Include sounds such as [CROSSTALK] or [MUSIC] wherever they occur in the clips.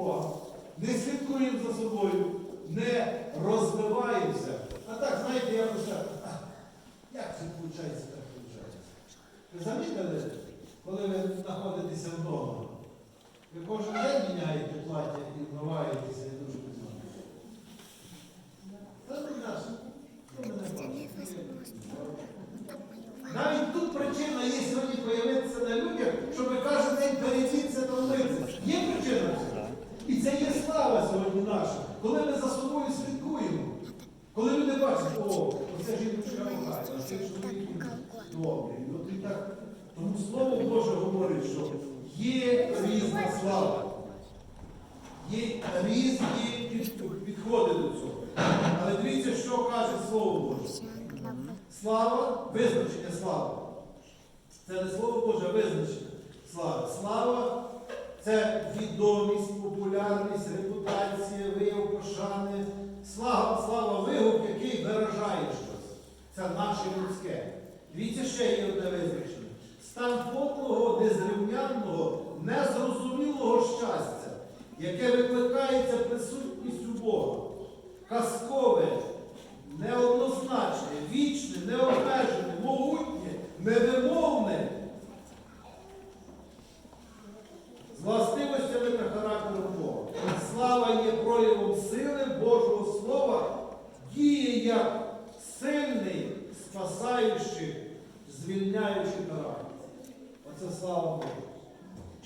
Бога, не слідкуємо за собою, не розвиваємося. А так, знаєте, я лише, «А, як це виходить, так виходить. Ви замітили, коли ви знаходитеся вдома? Ви кожен день міняєте плаття і вмиваєтеся і дуже пізнаєте. Та не наш. хто мене бачить? Навіть тут причина є сьогодні появитися на людях, щоб кожен день перейдіться до митися. Є причина цього? І це є слава сьогодні наша, коли ми за собою слідкуємо. Коли люди бачать, о, оце жіночка махає, а це чоловік добрий. От і так. Тому Слово Боже говорить, що є різна слава. Є різні підходи до цього. Але дивіться, що каже Слово Боже. Слава, визначення слави. Це не слово Боже, а визначення слави. Слава це відомість, популярність, репутація, вияв пошани. Слава, слава вигук, який виражає щось. Це наше людське. Дивіться, ще є одне визначення. Стан подлого, незрівнянного, незрозумілого щастя, яке викликається присутністю Бога. Казкове, неоднозначне, вічне, необмежене, могутнє, невимовне. З властивостями та характером Бога. Слава є проявом сили Божого Слова, діє як сильний, спасаючий, звільняючий характер. Оце слава Богу.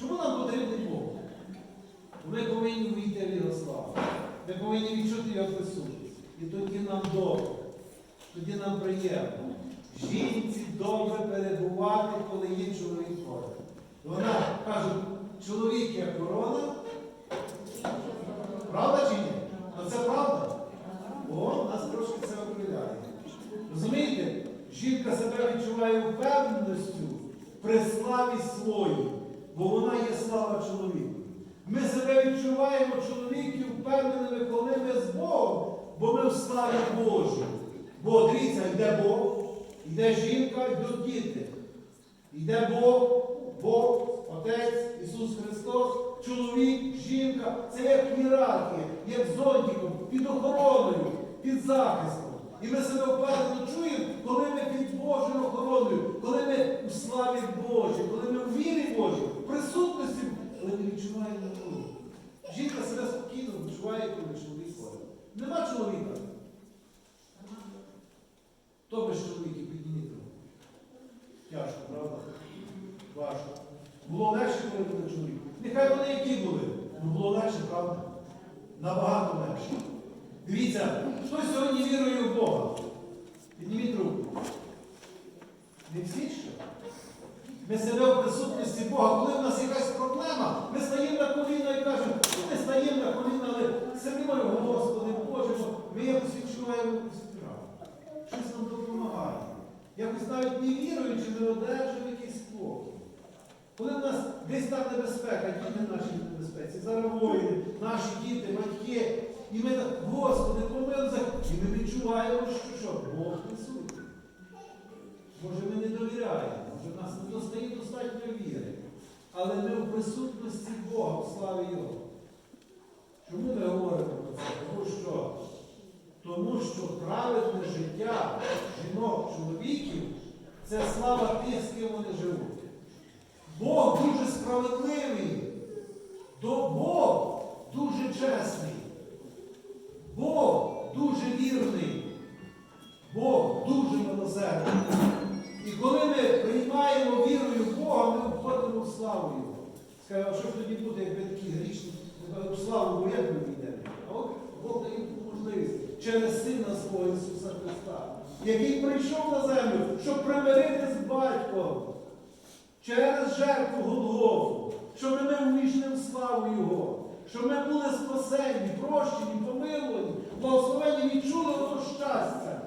Чому нам потрібен Бог? Ми повинні увійти в Його славу. Ми повинні відчути його присутність. І тоді нам добре, тоді нам приємно. Жінці добре перебувати, коли є чоловік поряд. Вона каже, чоловік як корона. Правда чи ні? Ну це правда. О, нас трошки це окриляє. Розумієте? Жінка себе відчуває впевненістю при славі своїй, бо вона є слава чоловіка. Ми себе відчуваємо чоловіків впевненими, коли ми з Богом, бо ми в славі Божій. Бо дивіться, йде Бог, йде жінка, йдуть діти. Йде Бог, Бог, Отець, Ісус Христос, чоловік, жінка. Це як ієрархія, як зонтиком, під охороною, під захистом. І ми себе впевнено чуємо, коли ми під Божою охороною, коли ми у славі Божій, коли ми в вірі Божій, в присутності, але не відчуваємо ніколи. Жінка себе спокійно відчуває, коли чоловік поряд. Нема чоловіка. Хто без чоловіків підніміть? Тяжко, правда? Важко. Було легше, коли були чоловік. Нехай вони які були. Було легше, правда? Набагато легше. Дивіться, хто сьогодні вірує в Бога? Підніміть руку. Не всі що? Ми себе в присутності Бога. Коли в нас якась проблема, ми стаємо на коліна і кажемо, «Ну, ми стаємо на коліна, але сидимо, Господи, Боже, ми якось відчуваємо справу. Щось нам допомагає. Якось навіть не віруючи, ми одержуємо якийсь спокій. Коли в нас десь там небезпека, діти наші небезпеці, зараз воїни, наші діти, батьки, і ми так, Господи, помилуйся, і ми відчуваємо, що що? Бог присутній. Може, ми не довіряємо, може, в нас не достає достатньо віри. Але ми в присутності Бога, в славі Його. Чому ми говоримо про це? Тому що, тому що праведне життя жінок, чоловіків це слава тих, з ким вони живуть. Бог дуже справедливий. До Бог дуже чесний. Бог дуже вірний. Бог дуже милосердний. І коли ми приймаємо вірою в Бога, ми входимо в славу Його. Скажемо, що ж тоді буде, якби такі грішні в славу Бога як війдемо? А от Бог дає можливість через Сина свого Ісуса Христа, який прийшов на землю, щоб примирити з батьком через жертву Голгофу, щоб ми увійшли в славу Його, щоб ми були спасені, прощені, помилувані, благословені, відчули ото щастя,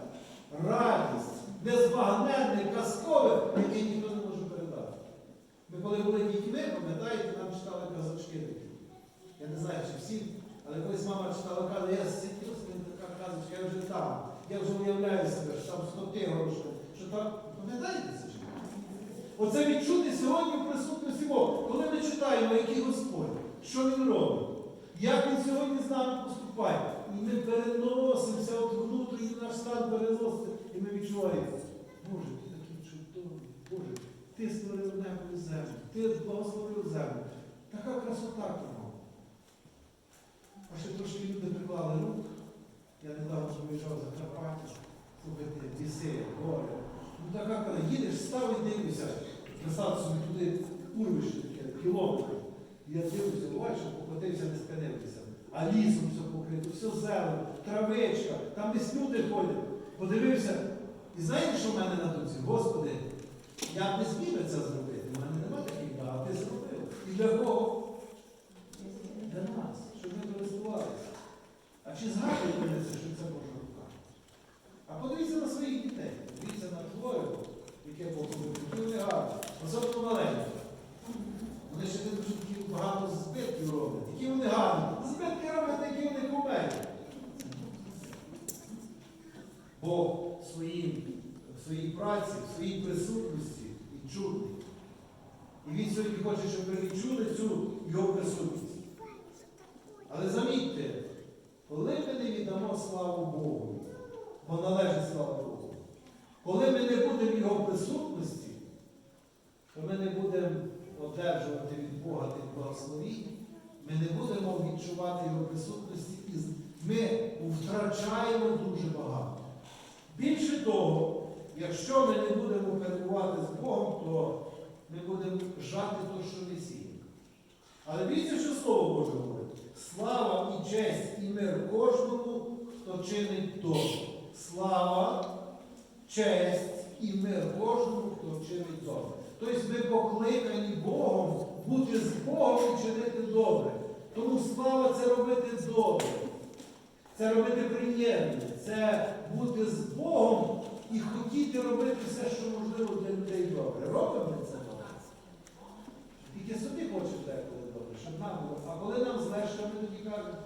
радість, незбагненне, казкове, яке ніхто не може передати. Ми коли були дітьми, пам'ятаєте, нам читали казочки. Я не знаю, чи всі, але колись мама читала, каже, я сидів така казочка, я вже там. Я вже уявляю себе, що там скоти горошки, що там, пам'ятаєте це? Оце відчути сьогодні в присутності Бога. Коли ми читаємо, який Господь, що Він робить. як він сьогодні з нами поступає. І ми переносимося, от внутрішній наш стан переноситься, і ми відчуваємо, Боже, ти такий чудовий, Боже, ти створив небо і землю, ти благословив землю. Така красота кругом. А ще трошки люди приклали рук. Я недавно виїжджав за Карпаття, слухайте, ліси, гори. Ну така коли їдеш, став і дивишся, собі туди урвище таке, кілометр. Я дивлюся, бачиш, покотився, не спинився. А лісом все покрито, все зелено, травичка, там десь люди ходять. Подивився. І знаєте, що в мене на думці? Господи, я не зміг це зробити. У мене немає таких а ти зробив. І для кого? Для нас, щоб ми користувалися. А чи згадуєте що це Божа рука? А подивіться на своїх дітей, дивіться на твоєго, яке Бог робив, які вони гарні, особливо маленькі. Вони ще не дуже такі багато збитків роблять. Які вони гарні. Збитки роблять, які вони кумені. Бог в своїй, в своїй праці, в своїй присутності і чути. І він сьогодні хоче, щоб ви відчули цю його присутність. Але замітьте, коли ми не віддамо славу Богу, бо належить слава Богу, коли ми не будемо в Його присутності, то ми не будемо одержувати від Бога тих благословінь, ми не будемо відчувати Його присутності і з- ми втрачаємо дуже багато. Більше того, якщо ми не будемо перебувати з Богом, то ми будемо жати те, що не сіємо. Але дивіться, що Слово Боже говорить. Слава і честь і мир кожному, хто чинить добре. Слава, честь і мир кожному, хто чинить добре. Тобто ми покликані Богом бути з Богом і чинити добре. Тому слава це робити добре. Це робити приємне, це бути з Богом і хотіти робити все, що можливо для людей добре. Робимо це. Тільки собі хочемо деколи добре, щоб нам було. А коли нам зле, що ми тоді кажемо,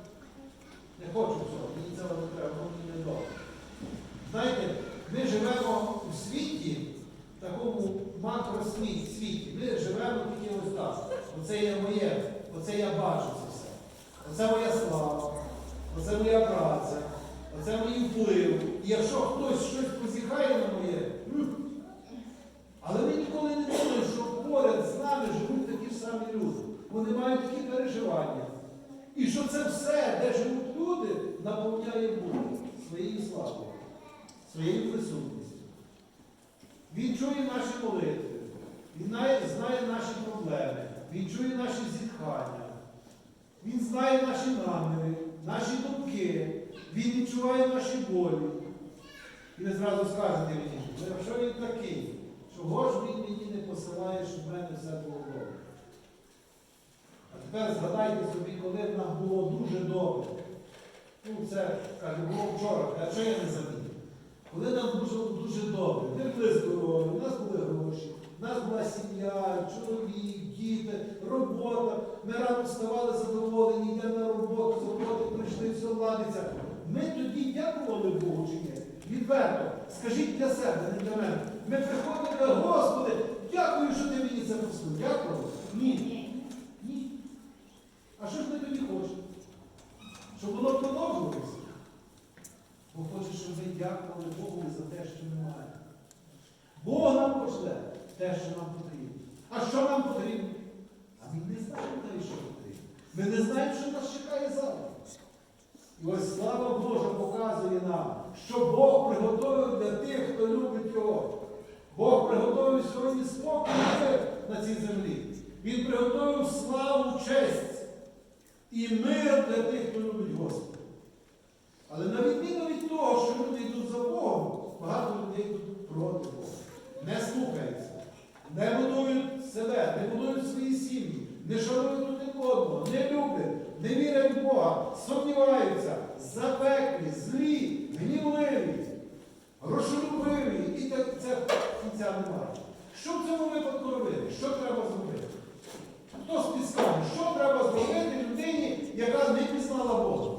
не хочу цього, мені цього не треба, мені не добре. Знаєте, ми живемо у світі, такому макросвіті. Ми живемо тільки ось так. Оце є моє, оце я бачу це все. Оце моя слава, оце моя праця, оце мій вплив. І якщо хтось щось позіхає на моє, але ми ніколи не думаємо, що поряд з нами живуть такі ж самі люди. Вони мають такі переживання. І що це все, де живуть люди, наповняє Бог своєю славою, своєю присутністю. Він чує наші молитви, він знає, наші проблеми, він чує наші зітхання, він знає наші наміри, наші думки, він відчуває наші болі. І ви зразу скажете мені, «Ну, якщо він такий, чого ж він мені не посилає, щоб в мене все було добре? А тепер згадайте собі, коли в нас було дуже добре. Ну, це, каже, було вчора, а що я не замітив? Коли нам було дуже добре, ми були здорові, у нас були гроші, у нас була сім'я, чоловік, діти, робота. Ми рано вставали задоволені, йдемо на роботу, з роботи прийшли, все ладиться. Ми тоді дякували Богу чи ні? Відверто, скажіть для себе, не для мене. Ми приходимо, Господи, дякую, що ти мені це послав. Дякую. Ні. Ні. А що ж ми тоді хочемо? Щоб воно продовжувалося. Бо хоче, щоб ми дякували Богу за те, що ми маємо. Бог нам пошле те, що нам потрібно. А що нам потрібно? А ми не знаємо навіть, що потрібно. Ми не знаємо, що нас чекає завтра. І ось слава Божа показує нам, що Бог приготовив для тих, хто любить Його. Бог приготовив сьогодні спокій на цій землі. Він приготовив славу, честь і мир для тих, хто любить Господа. Але на відміну від того, що люди йдуть за Богом, багато людей йдуть проти Бога. Не слухаються, не будують себе, не будують свої сім'ї, не шанують один одного, не люблять, не вірять в Бога, сумніваються, запеклі, злі, гнівливі, грошолюбиві. І так це кінця немає. Що в цьому випадку робити? Що треба зробити? Хтось підскаже, що треба зробити людині, яка не пізнала Бога?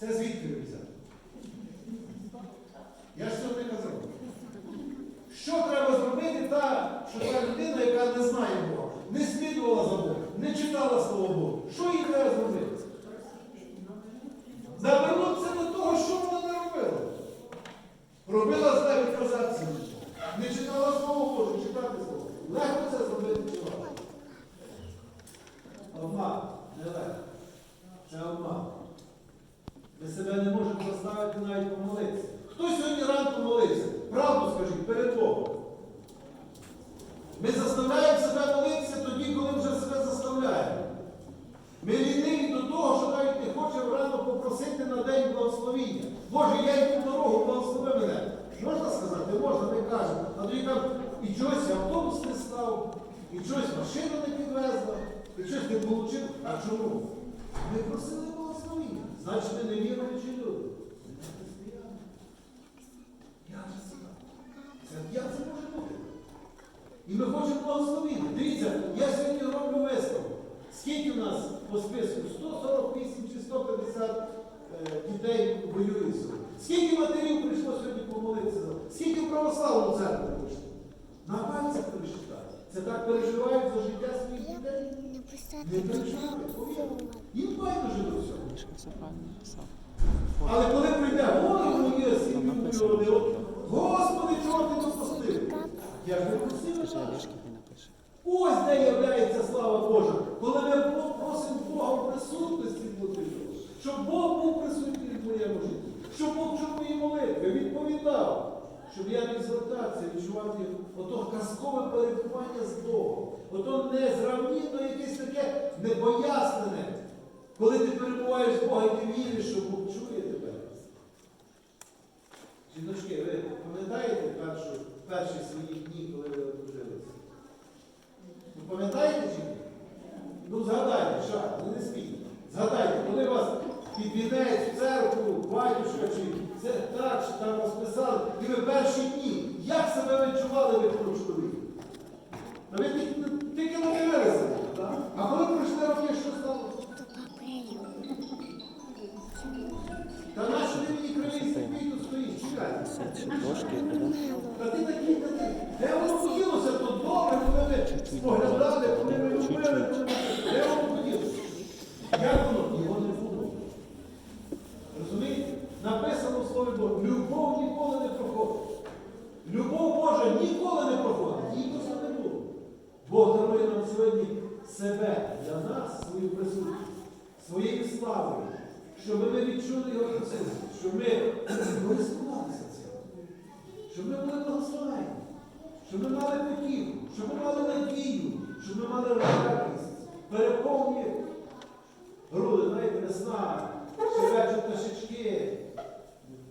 Це звідки взяти? Я ж цього не казав. Що треба зробити, та, що та людина, яка не знає Бога, не слідувала за Богом, не читала Слово Богу? Що їй треба зробити? Завернути І ми хочемо благословити. Дивіться, я сьогодні роблю виставку. Скільки в нас по списку? 148 чи 150 е, дітей воює сьогодні. Скільки матерів прийшло сьогодні помолитися? Скільки в православну церкву прийшло? На пальцях пересчитати. Це так переживають за життя своїх дітей. Не переживають, повірте. Їм байдуже до всього. Але коли прийде голову моє люди, Господи, чого ти допустив? Я ж не просив. Скажи, так. Олешки хай напише. Ось де являється слава Божа, коли ми просимо Бога в присутності бути, щоб Бог був присутній в моєму житті, щоб Бог чув мої молитви, відповідав, щоб я міг звертатися, відчувати ото казкове перебування з Богом, ото незравнінно якесь таке непояснене, коли ти перебуваєш з Бога і ти віриш, що Бог чує тебе. Жіночки, ви пам'ятаєте першу, перші свої дні, коли ви одружилися? Ви пам'ятаєте чи ні? Ну згадайте, що, ну не спіть. Згадайте, коли вас під в церкву, батюшка, чи це так, чи там вас писали, і ви перші дні, як себе відчували ви чоловіка? Та ви тільки, тільки не дивилися, так? А коли пройшли роки, що сталося? Та наші ти мені кривий степій ти такий. Де воно поділося? Як воно? Його не було. Розумієте? Написано в Слові Божому, любов ніколи не проходить. Любов Божа ніколи не проходить. Її просто не було. Бог дарує нам сьогодні себе для нас, свою присутність, своєю славою, щоб ми відчули його присутність, щоб ми [CLEARS THROAT] користувалися цим щоб ми були благословені, щоб ми мали потіху, щоб ми мали надію, щоб ми мали радість, переповні груди, знаєте, весна, щебечуть пташечки.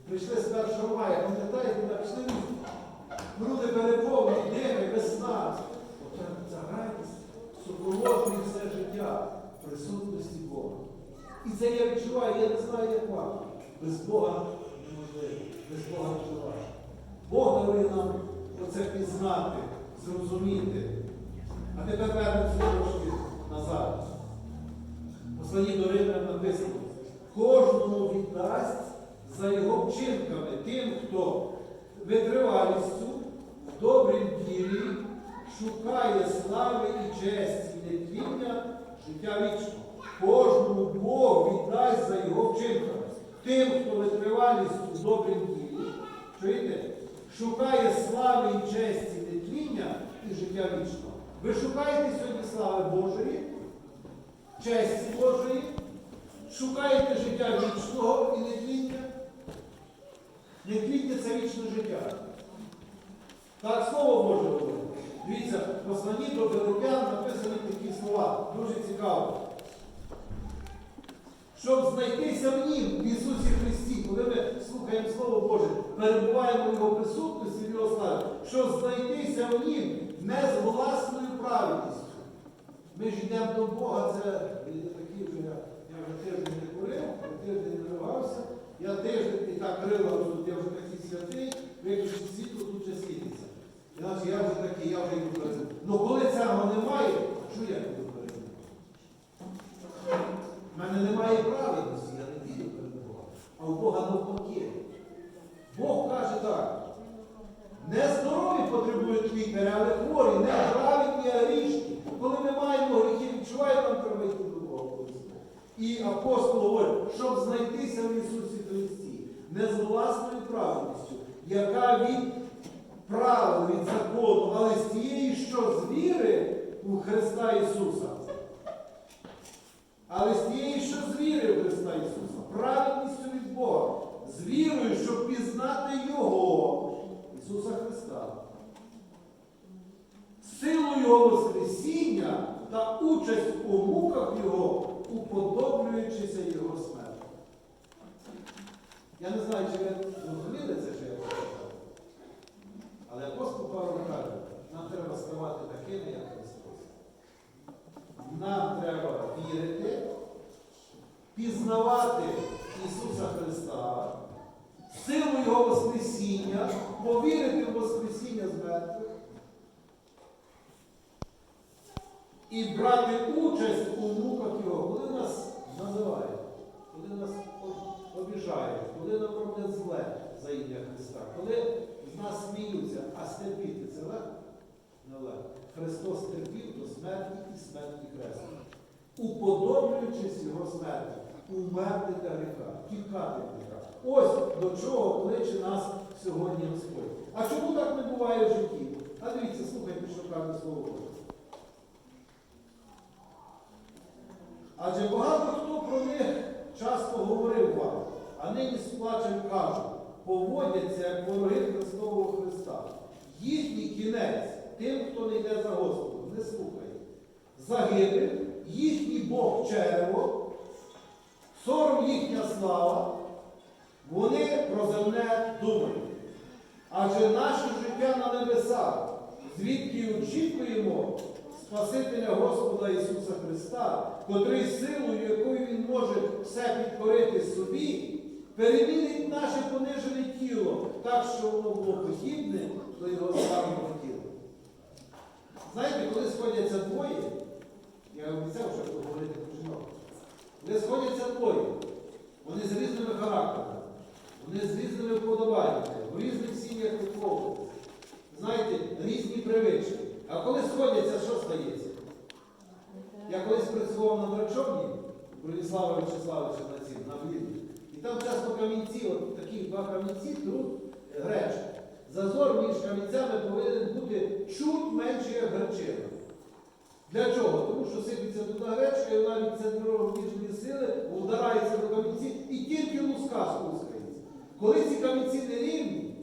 Прийшли з першого мая, пам'ятаєте, ми пішли, груди переповні, дими, весна. Оце ця радість супроводжує все життя присутності Бога. І це я відчуваю, я не знаю, як вам. Без Бога неможливо, без Бога живеш. Бог дарує нам оце пізнати, зрозуміти. А тепер вернемося трошки назад. Посланні до Римлян написано, кожному віддасть за його вчинками тим, хто витривалістю, в добрім ділі шукає слави і честі, нетління життя вічного. Кожному Бог віддасть за його вчинками. Тим, хто витривалістю в добрім ділі, чуєте, шукає слави і честі, нетління і життя вічного. Ви шукаєте сьогодні слави Божої, честі Божої, шукаєте життя вічного і нетління. Нетління це вічне життя. Так слово Боже говорить. Дивіться, в посланні до Филиппян написані такі слова. Дуже цікаво. Щоб знайтися в Нім, в Ісусі Христі, коли ми слухаємо Слово Боже, перебуваємо в Його присутності, в Його славі, щоб знайтися в Нім не з власною праведністю. Ми ж йдемо до Бога, це я такий вже, я, вже тиждень не курив, тиждень не ривався, я тиждень і так крила тут, я вже такий святий, виключить світло, тут вже світиться. Я вже такий, я вже йду. Ну коли цього немає, що я А у Бога навпаки. Бог каже так. Не здорові потребують лікаря, але хворі, не праведні, а грішні. Коли ми маємо гріхи, відчуваємо, нам треба до Бога. І апостол говорить, щоб знайтися в Ісусі Христі, не з власною праведністю, яка від правил, від закону, але з тієї, що з віри у Христа Ісуса. Але з тієї, що з віри в Христа Ісуса, праведністю Бога, з вірою, щоб пізнати Його, Ісуса Христа, силу Його Воскресіння та участь у муках Його, уподоблюючися Його смерті. Я не знаю, чи ви зрозуміли це, що я прочитав. Але апостол Павло каже, нам треба ставати такими, як Христос. Нам треба вірити, пізнавати Ісуса Христа, силу Його Воскресіння, повірити в Воскресіння з мертвих і брати участь у муках Його, коли нас називають, коли нас обіжають, коли нам роблять зле за ім'я Христа, коли з нас сміються, а стерпіти це легко? Не легко. Христос терпів до смерті і смерті хреста, уподоблюючись Його смерті, умерти для гріха, тікати гріха. Ось до чого кличе нас сьогодні Господь. А чому так не буває в житті? А дивіться, слухайте, що каже Слово Боже. Адже багато хто про них часто говорив вам, а нині з плачем кажуть, поводяться як вороги Христового Христа. Їхній кінець тим, хто не йде за Господом, не слухає. Загибель, їхній Бог черево, сором їхня слава, вони про земне думають. Адже наше життя на небесах, звідки очікуємо Спасителя Господа Ісуса Христа, котрий силою, якою Він може все підкорити собі, перемінить наше понижене тіло, так, що воно було подібне до його славного тіла. Знаєте, коли сходяться двоє, я обіцяв, що буду коли сходяться двоє, вони з різними характерами, вони з різними вподобаннями, в різних сім'ях виховуються. Знаєте, різні привички. А коли сходяться, що стається? Я колись працював на врачовні у Броніслава Вячеславовича на цім, на Вільні. І там часто камінці, от такі два камінці, тут гречка. Зазор між камінцями повинен бути чуть менше, як гречина. Для чого? Тому що сипеться туди гречка, і вона від центрової сили вдарається до камінців і тільки луска спускається. Коли ці камінці не рівні,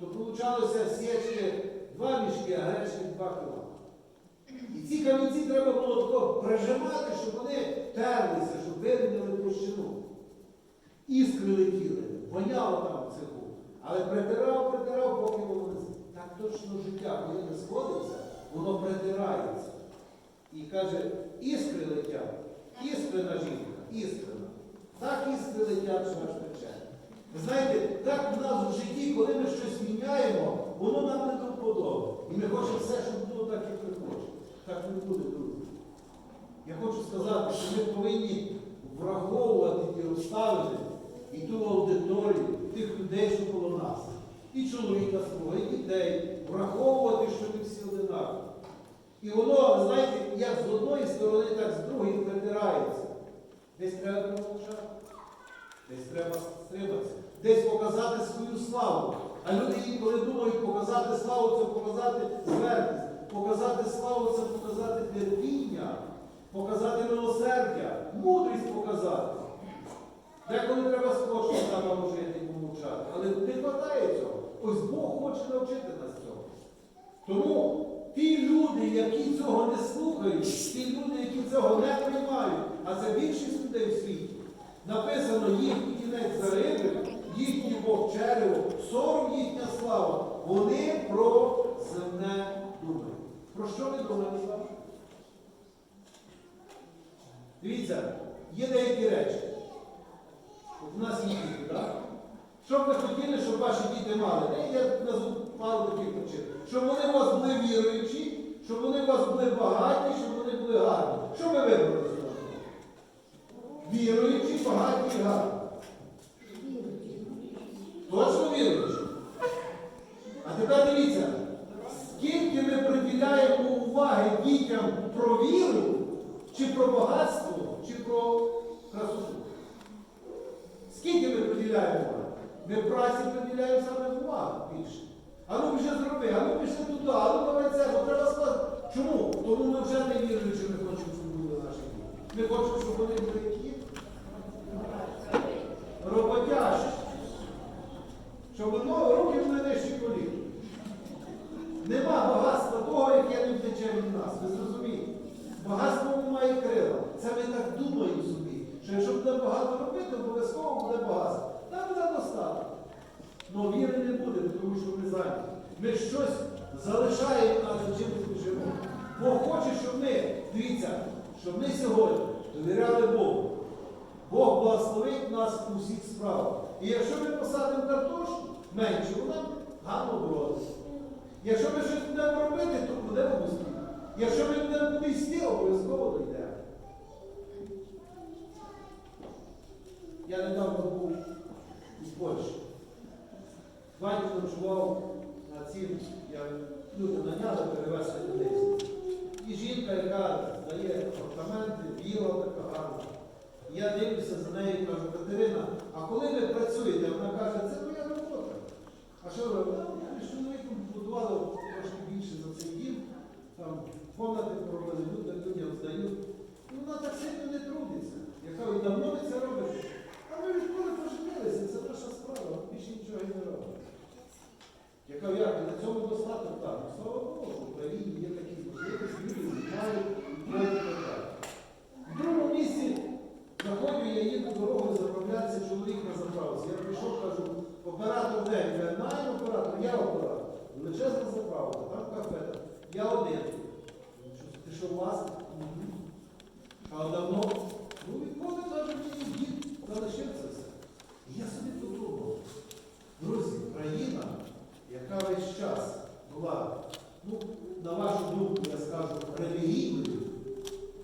то получалося січки два мішки, а гречки два кіла. І ці камінці треба було тако прижимати, щоб вони терлися, щоб вирівняли площину. Іскри летіли, воняло там в цеху. Але притирав, притирав, поки воно не Так точно життя, коли не сходиться, воно притирається. І каже, іскри летять, іскрена жінка, іскрена. Так іскри летять, що аж пече. Ви знаєте, так в нас в житті, коли ми щось міняємо, воно нам не до вподоби. І ми хочемо все, щоб було так, як ми хочемо. Так не буде, друзі. Я хочу сказати, що ми повинні враховувати ті обставини і ту аудиторію, тих людей, що коло нас. І чоловіка свого, і дітей, враховувати, що ми всі одинакові. І воно, ви знаєте, як з одної сторони, так з другої притирається. Десь треба промовчати, десь треба стриматися, десь показати свою славу. А люди інколи думають, показати славу це показати зверхність, показати славу це показати терпіння, показати милосердя, мудрість показати. Деколи треба скорше самоможити і помовчати, але не вистачає цього. Ось Бог хоче навчити нас цього. Тому ті люди, які цього не слухають, ті люди, які цього не приймають, а це більшість людей в світі, написано їхній кінець загибель, їхній Бог черево, сором їхня слава, вони про земне думають. Про що ви думаєте з вами? Дивіться, є деякі речі. От у нас є діти, так? Що ви хотіли, щоб ваші діти мали? Я назву пару таких причин. Щоб вони у вас були віруючі, щоб вони у вас були багаті, щоб вони були гарні. Що ви вибрали з того? Віруючі, багаті і гарні. Точно віруючі? А тепер дивіться, скільки ми приділяємо уваги дітям про віру, чи про багатство, чи про красоту? Скільки ми приділяємо? Ми праці приділяємо саме увагу більше. А ну вже зроби, а ну пішли туди, а ну давай це, бо треба сказати. Чому? Тому ми вже не віруючи, ми хочемо, щоб були наші діти. Ми хочемо, щоб вони були які? Роботяжі. Щоб воно руки були нижчі колін. Нема багатства того, яке не втече від нас. Ви зрозумієте? Багатство має крила. Це ми так думаємо собі, що якщо буде багато робити, обов'язково буде багатство. Та Нам буде достатньо. Но віри не буде, тому що ми зайняті. Ми щось залишаємо, а за чим ми живемо. Бог хоче, щоб ми, дивіться, щоб ми сьогодні довіряли Богу. Бог благословить нас у всіх справах. І якщо ми посадимо картошку менше, вона гарно бродить. Якщо ми щось будемо робити, то будемо успіхи. Якщо ми будемо куди обов'язково дійдемо. Я недавно був у Польщі. Батько ночував на цім, я люди наняли перевезти людей. І жінка, яка дає апартаменти, біла така гарна. Я дивлюся за нею і кажу, Катерина, а коли ви працюєте? Вона каже, це моя робота. А що ви? Ми з чоловіком будували трошки більше за цей дім, там комнати поробили, люди людям здають. І вона так сильно не трудиться. Яка ви давно ви це робите? А ми відколи поженилися, це наша справа, більше нічого не робимо. Я кажу, як на цьому достатньо так. Ну, Слава Богу, в Україні є такі можливості, люди знають, і так. В другому місці заходжу, я їду дорогою, заправляється чоловік на заправці. Я прийшов, кажу, оператор де? Я знаю оператор, я оператор. Величезна заправка, там кафе. Я один. Ти що власник? А давно? Ну, відколи каже, мені дід залишив це все. І я собі подумав. Друзі, країна, яка весь час була, ну, на вашу думку, я скажу, релігійною,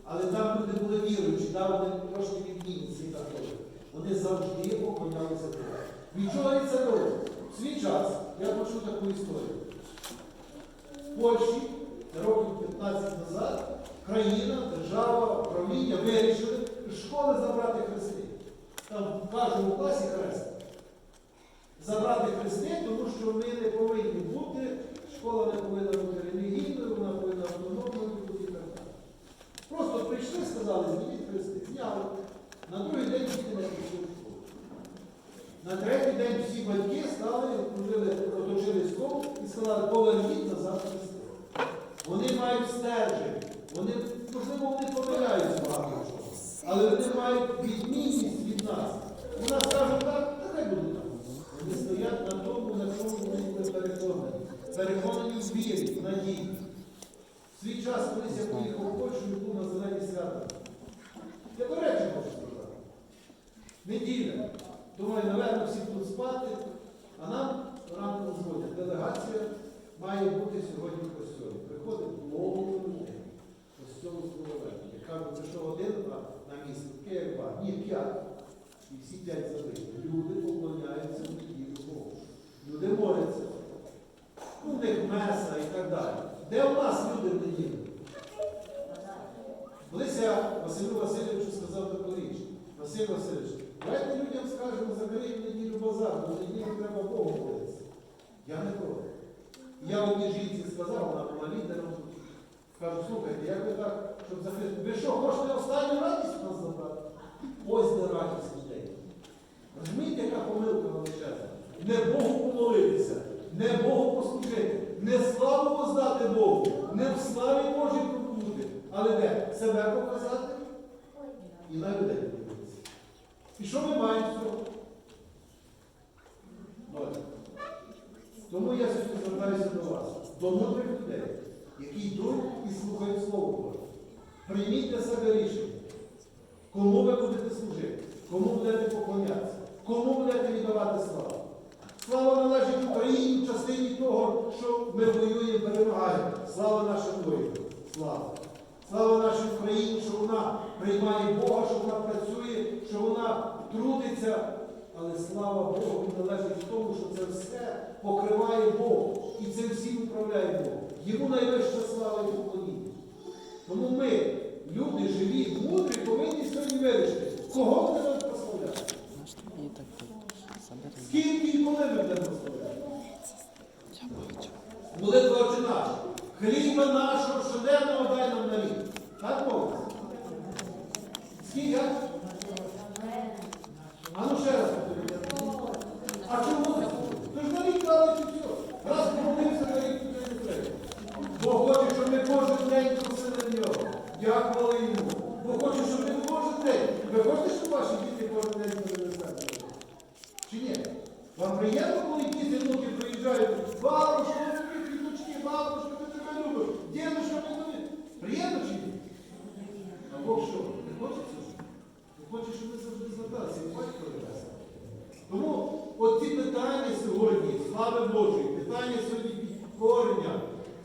але там люди були віруючі, да, вони трошки відмінці також. Вони завжди поклонялися Богу. Від чого я це роблю? В свій час я почув таку історію. В Польщі років 15 назад країна, держава, правління вирішили школи забрати хрести. Там в кожному класі хрест. Забрати хрести, тому що ми не повинні бути, школа не повинна бути релігійною, вона повинна автономною бути і так далі. Просто прийшли, сказали, зніміть хрести, зняли. На другий день діти не пішли в школу. На третій день всі батьки стали, оточили стол і сказали, поверніть назад хрести. Вони мають стержень, вони, можливо, вони помиляються багато чому, але вони мають відмінність від нас. У нас кажуть так, та хай буде так. Вони стоять на тому, на чому вони були переконані. В вірі, в надії. В свій час, колись я поїхав у Польщу і був на зелені свята. Я до речі можу сказати. Неділя. Думаю, напевно, всі будуть спати, а нам ранку дзвонять. Делегація має бути сьогодні в костьолі. Приходить много людей. Костьолу здоровенький. Я кажу, це що один на, на як два. Ні, п'ять. І всі п'ять забиті. Люди поклоняються в неділю Богу. Люди моляться. Ну, в них меса і так далі. Де у нас люди в неділю? Колись я Василю Васильовичу сказав такоріч. Василь Васильович, давайте людям скажемо, закрити неділю базар, бо неділю треба Богу молитися. Я не проти. Я одній жінці сказав, вона була лідером. Кажу, слухайте, як ви так, щоб закрити? Ви що, хочете останню радість у нас забрати? Ось де радість людей. Розумієте, яка помилка величезна? Не Богу помолитися, не Богу послужити, не славу воздати Богу, не в славі Божій побути, але де? Себе показати і на людей подивитися. І що ми маємо з цього? Тому я сьогодні звертаюся до вас, до мудрих людей, які йдуть і слухають Слово Боже. Прийміть для себе рішення, кому ви будете служити, кому будете поклонятися, кому будете віддавати славу. Слава належить Україні в частині того, що ми воюємо, перемагаємо. Слава нашим воїнам. Слава. Слава нашій Україні, що вона приймає Бога, що вона працює, що вона трудиться. Але слава Богу він належить в тому, що це все покриває Бог. І це всім управляє Бог. Йому найвища слава і поклоніння. Тому ми, люди живі, мудрі, повинні сьогодні вирішити, кого ми будемо прославляти. Можете мені так забери? Скільки і коли ми будемо прославляти? Молитва очі наша. Хліба нашого щоденного дай нам на рік. Так Бог? Скільки? А ну ще раз повторюйте. А чому не? То ж на рік дали чи все. Раз помолився на рік, то не треба. Бо хоче, щоб ми кожен день просили нього. Дякували йому. Бо хоче, щоб ми кожен день. Ви хочете, щоб ваші діти кожен день були на Чи ні? приємно, коли діти внуки приїжджають, бабушка, ми тобі квіточки, бабушка, ми тебе любимо, дідушка, ми тобі. Приємно чи ні? А Бог що? Не хочеться? Не хоче, щоб ви завжди зверталися, і батько небесний. Тому от ці питання сьогодні, слави Божої, питання сьогодні підкорення,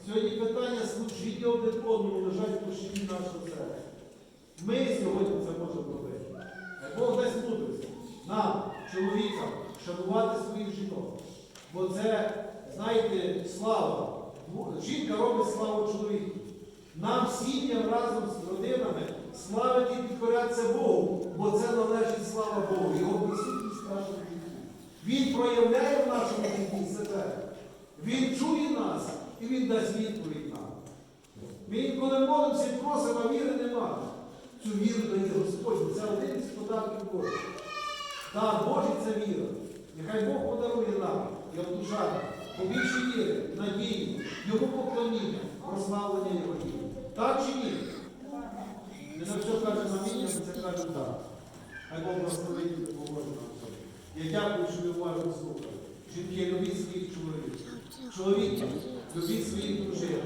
сьогодні питання служіння один одному лежать в душі нашого серця. Ми сьогодні це можемо робити. Хай Бог дасть мудрість нам, чоловікам, шанувати своїх жінок. Бо це, знаєте, слава. Жінка робить славу чоловіку. Нам сім'ям разом з родинами славити і підкорятися Богу, бо це належить слава Богу, Його присутність в нашому житті. Він проявляє в нашому житті себе. Він чує нас і Він дасть відповідь нам. Ми інколи молимося і просимо, а віри немає. Цю віру дає Господь. Це один із подарків Божих. Так, Божий це віра. Нехай Бог подарує нам і обдужання, побільше віри, надії, Його поклоніння, прославлення Його дії. Так чи ні? Не на все каже амінь, а це каже так. Хай Бог благословить і допоможе нам. Я дякую, що ви уважно слухали. Жінки, любіть своїх чоловіків. Чоловіки, любіть своїх дружин.